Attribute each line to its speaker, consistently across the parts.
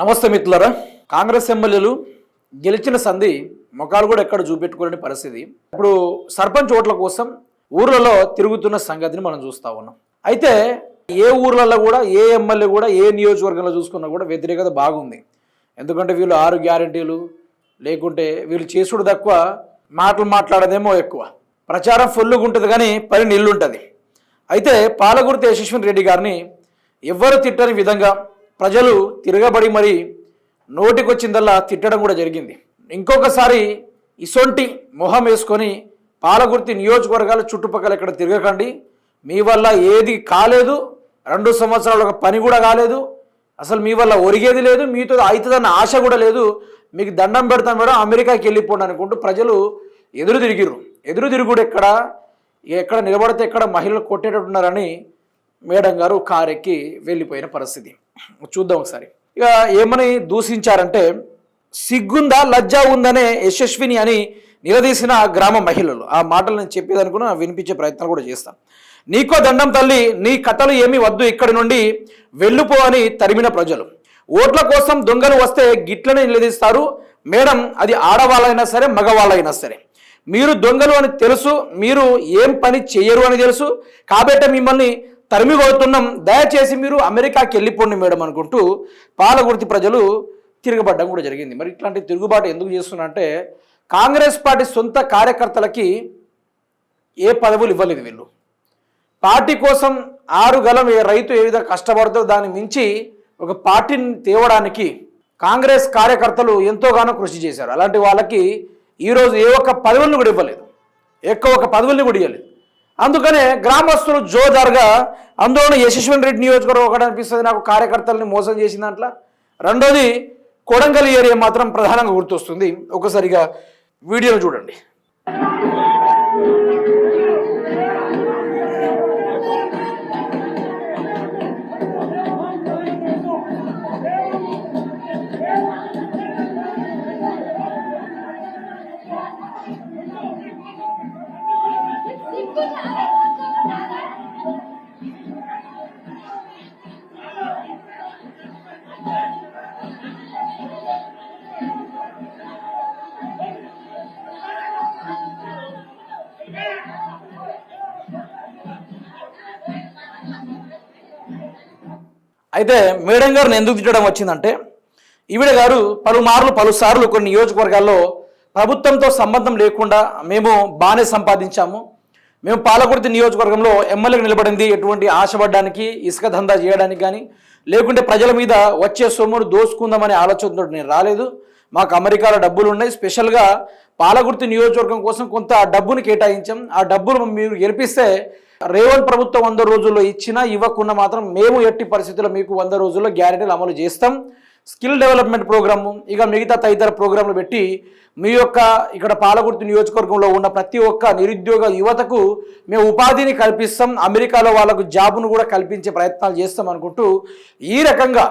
Speaker 1: నమస్తే మిత్రులరా. కాంగ్రెస్ ఎమ్మెల్యేలు గెలిచిన సంధి ముఖాలు కూడా ఎక్కడ చూపెట్టుకోలేని పరిస్థితి. ఇప్పుడు సర్పంచ్ ఓట్ల కోసం ఊర్లలో తిరుగుతున్న సంగతిని మనం చూస్తా ఉన్నాం. అయితే ఏ ఊర్లలో కూడా ఏ ఎమ్మెల్యే కూడా ఏ నియోజకవర్గంలో చూసుకున్నా కూడా వ్యతిరేకత బాగుంది. ఎందుకంటే వీళ్ళు ఆరు గ్యారంటీలు లేకుంటే వీళ్ళు చేసుడు తక్కువ మాటలు మాట్లాడదేమో ఎక్కువ. ప్రచారం ఫుల్గా ఉంటుంది కానీ పని నిల్లు ఉంటుంది అయితే పాలగుర్తి యశస్విని రెడ్డి గారిని ఎవ్వరు తిట్టని విధంగా ప్రజలు తిరగబడి మరి నోటికొచ్చిందల్లా తిట్టడం కూడా జరిగింది. ఇంకొకసారి ఇసొంటి మొహం వేసుకొని పాలగుర్తి నియోజకవర్గాల చుట్టుపక్కల ఇక్కడ తిరగకండి. మీ వల్ల ఏది కాలేదు. రెండు సంవత్సరాలు ఒక పని కూడా కాలేదు. అసలు మీ వల్ల ఒరిగేది లేదు. మీతో అవుతుందన్న ఆశ కూడా లేదు. మీకు దండం పెడతాం మేడం అమెరికాకి వెళ్ళిపోండి అనుకుంటూ ప్రజలు ఎదురు తిరిగిరు ఎదురు తిరుగుడు ఎక్కడ? ఎక్కడ నిలబడితే ఎక్కడ మహిళలు కొట్టేటట్టున్నారని మేడం గారు కారెక్కి వెళ్ళిపోయిన పరిస్థితి. చూద్దాం ఒకసారి. ఇక ఏమని దూషించారంటే సిగ్గుందా లజ్జ ఉందనే యశస్విని అని నిలదీసిన గ్రామ మహిళలు. ఆ మాటలు నేను చెప్పేదనుకున్నా వినిపించే ప్రయత్నం కూడా చేస్తాను నీకో దండం తల్లి నీ కథలు ఏమీ వద్దు ఇక్కడి నుండి వెళ్ళిపో అని తరిమిన ప్రజలు. ఓట్ల కోసం దొంగలు వస్తే గిట్లని నిలదీస్తారు. మేడం అది ఆడవాళ్ళైనా సరే మగవాళ్ళైనా సరే. మీరు దొంగలు అని తెలుసు మీరు ఏం పని చేయరు అని తెలుసు. కాబట్టి మిమ్మల్ని తరిమి కొడుతున్నాం దయచేసి మీరు అమెరికాకి వెళ్ళిపోండి మేడం అనుకుంటూ పాలగుర్తి ప్రజలు తిరగబడ్డం కూడా జరిగింది. మరి ఇట్లాంటి తిరుగుబాటు ఎందుకు చేస్తున్నారంటే కాంగ్రెస్ పార్టీ సొంత కార్యకర్తలకి ఏ పదవులు ఇవ్వలేదు వీళ్ళు. పార్టీ కోసం ఆరు గలం ఏ రైతు ఏ విధంగా కష్టపడుతో దాన్ని మించి ఒక పార్టీని తేవడానికి కాంగ్రెస్ కార్యకర్తలు ఎంతోగానో కృషి చేశారు. అలాంటి వాళ్ళకి ఈరోజు ఏ ఒక్క పదవులను కూడా ఇవ్వలేదు. ఎక్కువ ఒక పదవుల్ని కూడా ఇవ్వలేదు. అందుకనే గ్రామస్తులు జోదారుగా అందులోనూ యశస్వన్ రెడ్డి నియోజకవర్గం ఒకటి అనిపిస్తుంది. నాకు కార్యకర్తల్ని మోసం చేసిన దాంట్లో. రెండోది కొడంగల్ ఏరియా మాత్రం ప్రధానంగా గుర్తొస్తుంది. ఒకసారిగా వీడియోను చూడండి. అయితే మేడం గారిని ఎందుకు తిట్టడం వచ్చిందంటే ఈవిడ గారు పలుమార్లు పలుసార్లు కొన్ని నియోజకవర్గాల్లో ప్రభుత్వంతో సంబంధం లేకుండా మేము బాగానే సంపాదించాము. మేము పాలకుర్తి నియోజకవర్గంలో ఎమ్మెల్యేకి నిలబడింది ఎటువంటి ఆశపడడానికి ఇసుక దందా చేయడానికి కానీ లేకుంటే ప్రజల మీద వచ్చే సొమ్మును దోసుకుందామనే ఆలోచనతో నేను రాలేదు. మాకు అమెరికాలో డబ్బులు ఉన్నాయి. స్పెషల్గా పాలగుర్తి నియోజకవర్గం కోసం కొంత డబ్బును కేటాయించాం. ఆ డబ్బులు మీరు గెలిపిస్తే రేవంత్ ప్రభుత్వం వంద రోజుల్లో ఇచ్చినా ఇవ్వకుండా మాత్రం మేము ఎట్టి పరిస్థితుల్లో మీకు వంద రోజుల్లో గ్యారెంటీలు అమలు చేస్తాం. స్కిల్ డెవలప్మెంట్ ప్రోగ్రాము ఇక మిగతా తదితర ప్రోగ్రాంలు పెట్టి మీ యొక్క ఇక్కడ పాలగుర్తి నియోజకవర్గంలో ఉన్న ప్రతి ఒక్క నిరుద్యోగ యువతకు మేము ఉపాధిని కల్పిస్తాం. అమెరికాలో వాళ్ళకు జాబును కూడా కల్పించే ప్రయత్నాలు చేస్తాం అనుకుంటూ ఈ రకంగా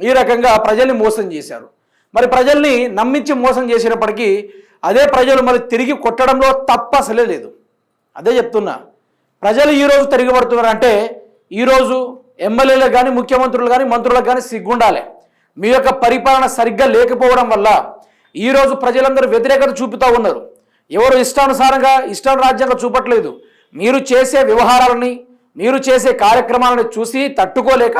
Speaker 1: ఈ రకంగా ప్రజల్ని మోసం చేశారు. మరి ప్రజల్ని నమ్మించి మోసం చేసినప్పటికీ అదే ప్రజలు మరి తిరిగి కొట్టడంలో తప్ప అసలే లేదు. అదే చెప్తున్నా. ప్రజలు ఈరోజు తిరగబడుతున్నారంటే ఈరోజు ఎమ్మెల్యేలకు కానీ ముఖ్యమంత్రులు కానీ మంత్రులకు కానీ సిగ్గుండాలి. మీ యొక్క పరిపాలన సరిగ్గా లేకపోవడం వల్ల ఈరోజు ప్రజలందరూ వ్యతిరేకత చూపుతూ ఉన్నారు. ఎవరు ఇష్టానుసారంగా ఇష్టానురాజ్యంగా చూపట్లేదు. మీరు చేసే వ్యవహారాలని మీరు చేసే కార్యక్రమాలను చూసి తట్టుకోలేక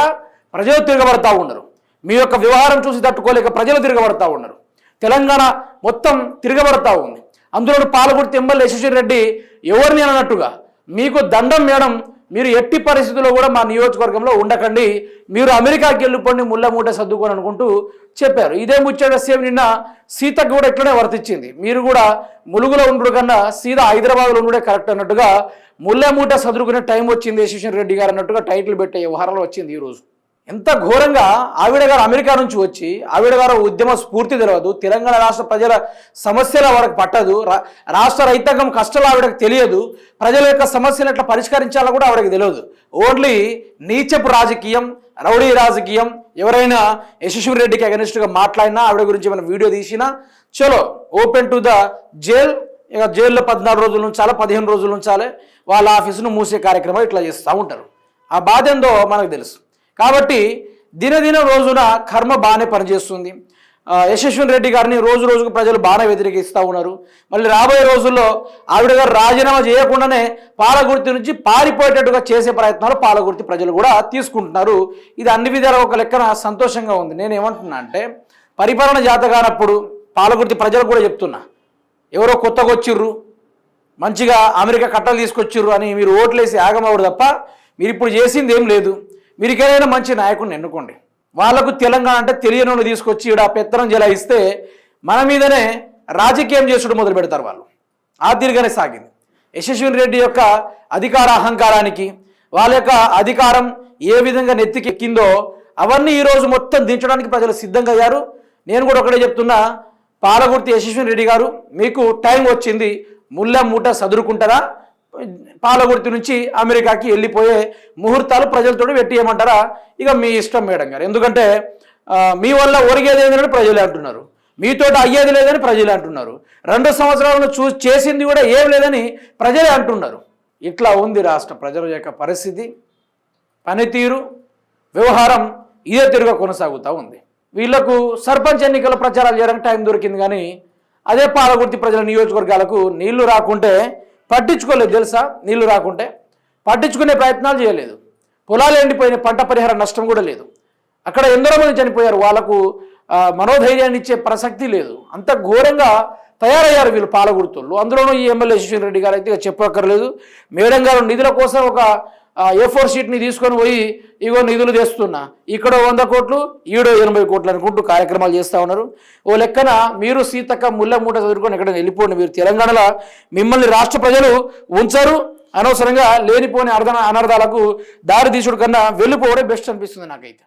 Speaker 1: ప్రజలు తిరగబడతా ఉన్నారు. మీ యొక్క వ్యవహారం చూసి తట్టుకోలేక ప్రజలు తిరగబడతా ఉన్నారు. తెలంగాణ మొత్తం తిరగబడతా ఉంది. అందులో పాలకుర్తి ఎమ్మెల్యే యశస్వి రెడ్డి ఎవరిని అన్నట్టుగా మీకు దండం మేడం మీరు ఎట్టి పరిస్థితుల్లో కూడా మా నియోజకవర్గంలో ఉండకండి మీరు అమెరికాకి వెళ్ళిపోండి ముళ్ళమూట సర్దుకొని అనుకుంటూ చెప్పారు. ఇదే ముచ్చట సేమ్ నిన్న సీతకు కూడా ఇట్లనే వర్తించింది. మీరు కూడా ములుగులో ఉండడు కన్నా సీదా హైదరాబాద్లో ఉండే కరెక్ట్ అన్నట్టుగా ముళ్ళమూట సదురుకునే టైం వచ్చింది యశస్వి రెడ్డి గారు అన్నట్టుగా టైటిల్ పెట్టే వ్యవహారంలో వచ్చింది ఈరోజు ఎంత ఘోరంగా ఆవిడ గారు అమెరికా నుంచి వచ్చి ఆవిడ గారు ఉద్యమ స్ఫూర్తి తెలియదు తెలంగాణ రాష్ట్ర ప్రజల సమస్యల వరకు పట్టదు రా- రాష్ట్ర రైతాంగం కష్టాలు ఆవిడకి తెలియదు ప్రజల యొక్క సమస్యలు ఎట్లా పరిష్కరించాలో కూడా ఆవిడకి తెలియదు ఓన్లీ నీచపు రాజకీయం రౌడీ రాజకీయం ఎవరైనా యశస్వి రెడ్డికి అగనిస్ట్గా మాట్లాడినా ఆవిడ గురించి ఏమైనా వీడియో తీసినా చలో ఓపెన్ టు ద జైల్ ఇక జైల్లో పద్నాలుగు రోజులు ఉంచాలి పదిహేను రోజులు ఉంచాలి వాళ్ళ ఆఫీసును మూసే కార్యక్రమం ఇట్లా చేస్తూ ఉంటారు. ఆ బాధ ఏందో మనకు తెలుసు. కాబట్టి దినదిన రోజున కర్మ బాగానే పనిచేస్తుంది. యశస్విన్ రెడ్డి గారిని రోజు రోజుకు ప్రజలు బాగానే వ్యతిరేకిస్తూ ఉన్నారు. మళ్ళీ రాబోయే రోజుల్లో ఆవిడ గారు రాజీనామా చేయకుండానే పాలగుర్తి నుంచి పారిపోయేటట్టుగా చేసే ప్రయత్నాలు పాలగుర్తి ప్రజలు కూడా తీసుకుంటున్నారు. ఇది అన్ని విధాల ఒక లెక్కన సంతోషంగా ఉంది. నేను ఏమంటున్నా అంటే పరిపాలన జాత కానప్పుడు పాలగుర్తి ప్రజలు కూడా చెప్తున్నా ఎవరో కొత్తగా వచ్చిర్రు మంచిగా అమెరికా కట్టలు తీసుకొచ్చిర్రు అని మీరు ఓట్లేసి ఆగమవుడు తప్ప మీరు ఇప్పుడు చేసింది ఏం లేదు. మీరు ఏదైనా మంచి నాయకుడిని ఎన్నుకోండి. వాళ్ళకు తెలంగాణ అంటే తెలియని తీసుకొచ్చి ఈడ పెత్తనం జలాయిస్తే మన మీదనే రాజకీయం చేసుడు మొదలు పెడతారు వాళ్ళు. ఆ తీరుగానే సాగింది. యశస్విని రెడ్డి యొక్క అధికార అహంకారానికి వాళ్ళ యొక్క అధికారం ఏ విధంగా నెత్తికెక్కిందో అవన్నీ ఈరోజు మొత్తం దించడానికి ప్రజలు సిద్ధంగా అయ్యారు. నేను కూడా ఒకటే చెప్తున్నా పాలగుర్తి యశస్విని రెడ్డి గారు మీకు టైం వచ్చింది ముళ్ళ మూట సదురుకుంటారా? పాలగుర్తి నుంచి అమెరికాకి వెళ్ళిపోయే ముహూర్తాలు ప్రజలతో పెట్టియమంటారా ఇక మీ ఇష్టం మేడం గారు. ఎందుకంటే మీ వల్ల ఒరిగేది లేదని ప్రజలే అంటున్నారు. మీతోటి అయ్యేది లేదని ప్రజలే అంటున్నారు. రెండు సంవత్సరాలను చూ చేసింది కూడా ఏం లేదని ప్రజలే అంటున్నారు. ఇట్లా ఉంది రాష్ట్ర. ప్రజల యొక్క పరిస్థితి పనితీరు వ్యవహారం ఇదే తిరుగా కొనసాగుతూ ఉంది. వీళ్ళకు సర్పంచ్ ఎన్నికల ప్రచారాలు చేయడానికి టైం దొరికింది కానీ అదే పాలగుర్తి ప్రజల నియోజకవర్గాలకు నీళ్ళు రాకుంటే పట్టించుకోలేదు తెలుసా నీళ్ళు రాకుంటే? పట్టించుకునే ప్రయత్నాలు చేయలేదు. పొలాలు ఎండిపోయిన పంట పరిహార నష్టం కూడా లేదు. అక్కడ ఎందరో మంది చనిపోయారు. వాళ్ళకు మనోధైర్యాన్ని ఇచ్చే ప్రసక్తి లేదు. అంత ఘోరంగా తయారయ్యారు వీళ్ళు పాలగుర్తులు. అందులోనూ ఈ ఎమ్మెల్యే శిశున్ రెడ్డి గారు అయితే చెప్పక్కర్లేదు. మేడం గారు నిధుల కోసం ఒక ఏ ఫోర్ షీట్ని తీసుకొని పోయి ఇగో నిధులు తెస్తున్నా. ఇక్కడ వంద కోట్లు ఈడో ఎనభై కోట్లు అనుకుంటూ కార్యక్రమాలు చేస్తూ ఉన్నారు. ఓ లెక్కన మీరు సీతక్క ముళ్ళ మూట చదువుకొని ఎక్కడ వెళ్ళిపోండి. మీరు తెలంగాణలో మిమ్మల్ని రాష్ట్ర ప్రజలు ఉంచరు. అనవసరంగా లేనిపోని అర్థన అనర్థాలకు దారి తీసుడు కన్నా వెళ్ళిపోవడే బెస్ట్ అనిపిస్తుంది నాకైతే.